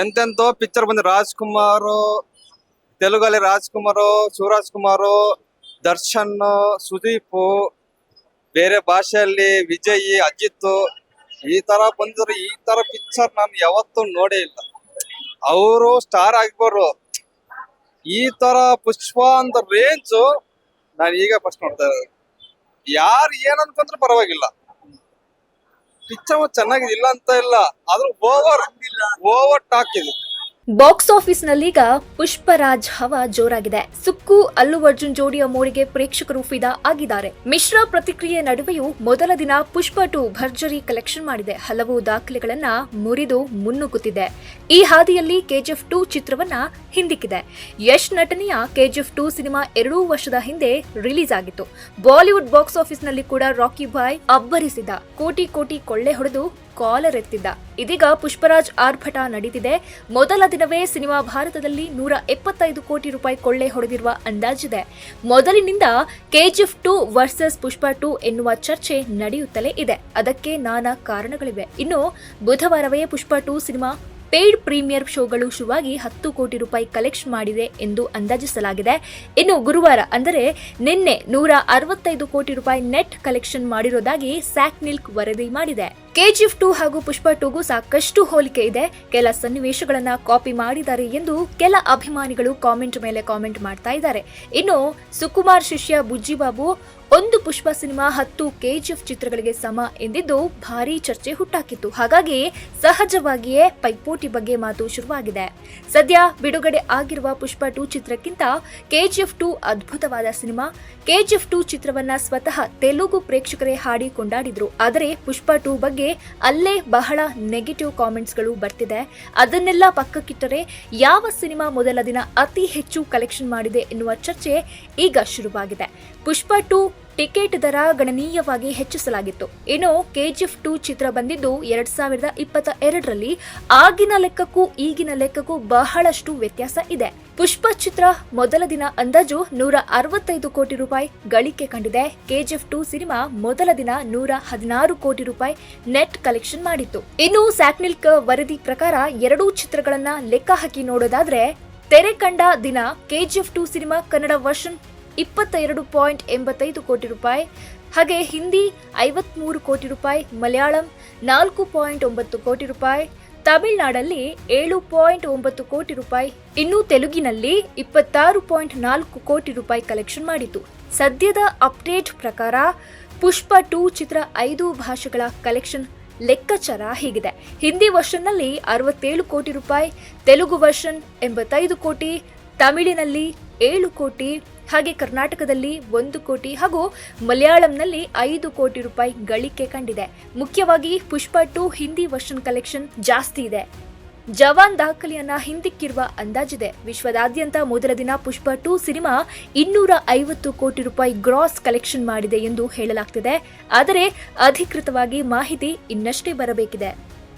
ಎಂತೆಂತೋ picture ಬಂದ ರಾಜ್ಕುಮಾರ್, ತೆಲುಗಲ್ಲಿ ರಾಜ್ಕುಮಾರ್ ಶಿವರಾಜ್ ಕುಮಾರ್ ದರ್ಶನ್, ಸುದೀಪ್, ಬೇರೆ ಭಾಷೆಯಲ್ಲಿ ವಿಜಯ್ ಅಜಿತ್ ಈ ತರ ಬಂದ್ರೆ ಈ ತರ ಪಿಕ್ಚರ್ ನಾನು ಯಾವತ್ತೂ ನೋಡೇ ಇಲ್ಲ. ಅವರು ಸ್ಟಾರ್ ಆಗ್ಬೋರು ಈ ತರ ಪುಷ್ಪ ಅಂತ ರೇಂಜ್ ನಾನು ಈಗ ಫಸ್ಟ್ ನೋಡ್ತಾ ಇರೋದು. ಯಾರು ಏನ್ ಪರವಾಗಿಲ್ಲ. ಪಿಕ್ಚರ್ ಚೆನ್ನಾಗಿದೆ ಇಲ್ಲ ಅಂತ ಇಲ್ಲ. ಆದ್ರೂ ಓವರ್ ಓವರ್ ಟಾಕ್ ಇದೆ. ಬಾಕ್ಸ್ ಆಫೀಸ್ನಲ್ಲೀಗ ಪುಷ್ಪರಾಜ್ ಹವಾ ಜೋರಾಗಿದೆ. ಸುಕ್ಕು, ಅಲ್ಲು ಅರ್ಜುನ್ ಜೋಡಿಯ ಮೋಡಿಗೆ ಪ್ರೇಕ್ಷಕರು ಫಿದಾ ಆಗಿದ್ದಾರೆ. ಮಿಶ್ರ ಪ್ರತಿಕ್ರಿಯೆ ನಡುವೆಯೂ ಮೊದಲ ದಿನ ಪುಷ್ಪ ಟು ಭರ್ಜರಿ ಕಲೆಕ್ಷನ್ ಮಾಡಿದೆ. ಹಲವು ದಾಖಲೆಗಳನ್ನ ಮುರಿದು ಮುನ್ನುಗ್ಗುತ್ತಿದೆ. ಈ ಹಾದಿಯಲ್ಲಿ ಕೆಜಿಎಫ್ ಟು ಚಿತ್ರವನ್ನ ಹಿಂದಿಕ್ಕಿದೆ. ಯಶ್ ನಟನೆಯ ಕೆಜಿಎಫ್ ಟು ಸಿನಿಮಾ ಎರಡೂ ವರ್ಷದ ಹಿಂದೆ ರಿಲೀಸ್ ಆಗಿತ್ತು. ಬಾಲಿವುಡ್ ಬಾಕ್ಸ್ ಆಫೀಸ್ನಲ್ಲಿ ಕೂಡ ರಾಕಿ ಬಾಯ್ ಅಬ್ಬರಿಸಿದ ಕೋಟಿ ಕೋಟಿ ಕೊಳ್ಳೆ ಹೊಡೆದು ಕಾಲರ್ ಎತ್ತಿದ್ದ. ಇದೀಗ ಪುಷ್ಪರಾಜ್ ಆರ್ಭಟ ನಡೀತಿದೆ. ಮೊದಲ ದಿನವೇ ಸಿನಿಮಾ ಭಾರತದಲ್ಲಿ ನೂರ ಎಪ್ಪತ್ತೈದು ಕೋಟಿ ರೂಪಾಯಿ ಕೊಳ್ಳೆ ಹೊಡೆದಿರುವ ಅಂದಾಜಿದೆ. ಮೊದಲಿನಿಂದ KGF two versus Pushpa two ಎನ್ನುವ ಚರ್ಚೆ ನಡೆಯುತ್ತಲೇ ಇದೆ. ಅದಕ್ಕೆ ನಾನಾ ಕಾರಣಗಳಿವೆ. ಇನ್ನು ಬುಧವಾರವೇ Pushpa two cinema paid premiere ಶೋಗಳು ಶುರುವಾಗಿ ಹತ್ತು ಕೋಟಿ ರೂಪಾಯಿ ಕಲೆಕ್ಟ್ ಮಾಡಿದೆ ಎಂದು ಅಂದಾಜಿಸಲಾಗಿದೆ. ಇನ್ನು ಗುರುವಾರ, ಅಂದರೆ ನಿನ್ನೆ ನೂರ ಅರವತ್ತೈದು ಕೋಟಿ ರೂಪಾಯಿ ನೆಟ್ ಕಲೆಕ್ಷನ್ ಮಾಡಿರೋದಾಗಿ ಸ್ಯಾಕ್ ನಿಲ್ಕ್ ವರದಿ ಮಾಡಿದೆ. ಕೆಜಿಎಫ್ ಟು ಹಾಗೂ ಪುಷ್ಪ ಟೂಗೂ ಸಾಕಷ್ಟು ಹೋಲಿಕೆ ಇದೆ. ಕೆಲ ಸನ್ನಿವೇಶಗಳನ್ನ ಕಾಪಿ ಮಾಡಿದ್ದಾರೆ ಎಂದು ಕೆಲ ಅಭಿಮಾನಿಗಳು ಕಾಮೆಂಟ್ ಮೇಲೆ ಕಾಮೆಂಟ್ ಮಾಡ್ತಾ ಇದ್ದಾರೆ. ಇನ್ನು ಸುಕುಮಾರ್ ಶಿಷ್ಯ ಬುಜ್ಜಿಬಾಬು, ಒಂದು ಪುಷ್ಪ ಸಿನಿಮಾ ಹತ್ತು ಕೆಜಿಎಫ್ ಚಿತ್ರಗಳಿಗೆ ಸಮ ಎಂದಿದ್ದು ಭಾರೀ ಚರ್ಚೆ ಹುಟ್ಟಾಕಿತ್ತು. ಹಾಗಾಗಿ ಸಹಜವಾಗಿಯೇ ಪೈಪೋಟಿ ಬಗ್ಗೆ ಮಾತು ಶುರುವಾಗಿದೆ. ಸದ್ಯ ಬಿಡುಗಡೆ ಆಗಿರುವ ಪುಷ್ಪ ಟು ಚಿತ್ರಕ್ಕಿಂತ ಕೆಜಿಎಫ್ ಟು ಅದ್ಭುತವಾದ ಸಿನಿಮಾ. ಕೆಜಿಎಫ್ ಟು ಚಿತ್ರವನ್ನ ಸ್ವತಃ ತೆಲುಗು ಪ್ರೇಕ್ಷಕರೇ ಹಾಡಿ ಕೊಂಡಾಡಿದ್ರು. ಆದರೆ ಪುಷ್ಪ ಟು ಬಗ್ಗೆ ಅಲ್ಲೇ ಬಹಳ ನೆಗೆಟಿವ್ ಕಾಮೆಂಟ್ಸ್ಗಳು ಬರ್ತಿದೆ. ಅದನ್ನೆಲ್ಲ ಪಕ್ಕಕ್ಕಿಟ್ಟರೆ ಯಾವ ಸಿನಿಮಾ ಮೊದಲ ದಿನ ಅತಿ ಹೆಚ್ಚು ಕಲೆಕ್ಷನ್ ಮಾಡಿದೆ ಎನ್ನುವ ಚರ್ಚೆ ಈಗ ಶುರುವಾಗಿದೆ. ಪುಷ್ಪ ಟು ಟಿಕೆಟ್ ದರ ಗಣನೀಯವಾಗಿ ಹೆಚ್ಚಿಸಲಾಗಿತ್ತು. ಇನ್ನು ಕೆಜಿಎಫ್ ಟು ಚಿತ್ರ ಬಂದಿದ್ದು ಎರಡ್ ಸಾವಿರದ ಇಪ್ಪತ್ತ ಎರಡರಲ್ಲಿ ಆಗಿನ ಲೆಕ್ಕಕ್ಕೂ ಈಗಿನ ಲೆಕ್ಕಕ್ಕೂ ಬಹಳಷ್ಟು ವ್ಯತ್ಯಾಸ ಇದೆ. ಪುಷ್ಪ ಚಿತ್ರ ಮೊದಲ ದಿನ ಅಂದಾಜು ನೂರ ಅರವತ್ತೈದು ಕೋಟಿ ರೂಪಾಯಿ ಗಳಿಕೆ ಕಂಡಿದೆ. ಕೆಜಿಎಫ್ ಟು ಸಿನಿಮಾ ಮೊದಲ ದಿನ ನೂರ ಹದಿನಾರು ಕೋಟಿ ರೂಪಾಯಿ ನೆಟ್ ಕಲೆಕ್ಷನ್ ಮಾಡಿತ್ತು. ಇನ್ನು ಸ್ಯಾಟ್ನಿಲ್ಕ್ ವರದಿ ಪ್ರಕಾರ ಎರಡೂ ಚಿತ್ರಗಳನ್ನ ಲೆಕ್ಕ ಹಾಕಿ ನೋಡೋದಾದ್ರೆ ತೆರೆ ಕಂಡ ದಿನ KGF two cinema Kannada version ಇಪ್ಪತ್ತ ಎರಡು ಪಾಯಿಂಟ್ ಎಂಬತ್ತೈದು ಕೋಟಿ ರೂಪಾಯಿ. ಹಾಗೆ ಹಿಂದಿ ಐವತ್ಮೂರು ಕೋಟಿ ರೂಪಾಯಿ, ಮಲಯಾಳಂ ನಾಲ್ಕು ಪಾಯಿಂಟ್ ಒಂಬತ್ತು ಕೋಟಿ ರೂಪಾಯಿ, ತಮಿಳುನಾಡಲ್ಲಿ ಏಳು ಪಾಯಿಂಟ್ ಒಂಬತ್ತು ಕೋಟಿ ರೂಪಾಯಿ, ಇನ್ನು ತೆಲುಗಿನಲ್ಲಿ ಇಪ್ಪತ್ತಾರು ಪಾಯಿಂಟ್ ನಾಲ್ಕು ಕೋಟಿ ರೂಪಾಯಿ ಕಲೆಕ್ಷನ್ ಮಾಡಿತು ಸದ್ಯದ ಅಪ್ಡೇಟ್ ಪ್ರಕಾರ ಪುಷ್ಪ ಟೂ ಚಿತ್ರ ಐದು ಭಾಷೆಗಳ ಕಲೆಕ್ಷನ್ ಲೆಕ್ಕಾಚಾರ ಹೀಗಿದೆ. ಹಿಂದಿ ವರ್ಷನ್ನಲ್ಲಿ ಅರವತ್ತೇಳು ಕೋಟಿ ರೂಪಾಯಿ, ತೆಲುಗು ವರ್ಷನ್ ಎಂಬತ್ತೈದು ಕೋಟಿ, ತಮಿಳಿನಲ್ಲಿ ಏಳು ಕೋಟಿ ಹಾಗೆ ಕರ್ನಾಟಕದಲ್ಲಿ ಒಂದು ಕೋಟಿ ಹಾಗೂ ಮಲಯಾಳಂನಲ್ಲಿ ಐದು ಕೋಟಿ ರೂಪಾಯಿ ಗಳಿಕೆ ಕಂಡಿದೆ. ಮುಖ್ಯವಾಗಿ Pushpa two Hindi version collection ಜಾಸ್ತಿ ಇದೆ. ಜವಾನ್ ದಾಖಲೆಯನ್ನ ಹಿಂದಿಕ್ಕಿರುವ ಅಂದಾಜಿದೆ. ವಿಶ್ವದಾದ್ಯಂತ ಮೊದಲ ದಿನ ಪುಷ್ಪ ಟು ಸಿನಿಮಾ ಇನ್ನೂರ ಐವತ್ತು ಕೋಟಿ ರೂಪಾಯಿ ಗ್ರಾಸ್ ಕಲೆಕ್ಷನ್ ಮಾಡಿದೆ ಎಂದು ಹೇಳಲಾಗ್ತಿದೆ. ಆದರೆ ಅಧಿಕೃತವಾಗಿ ಮಾಹಿತಿ ಇನ್ನಷ್ಟೇ ಬರಬೇಕಿದೆ.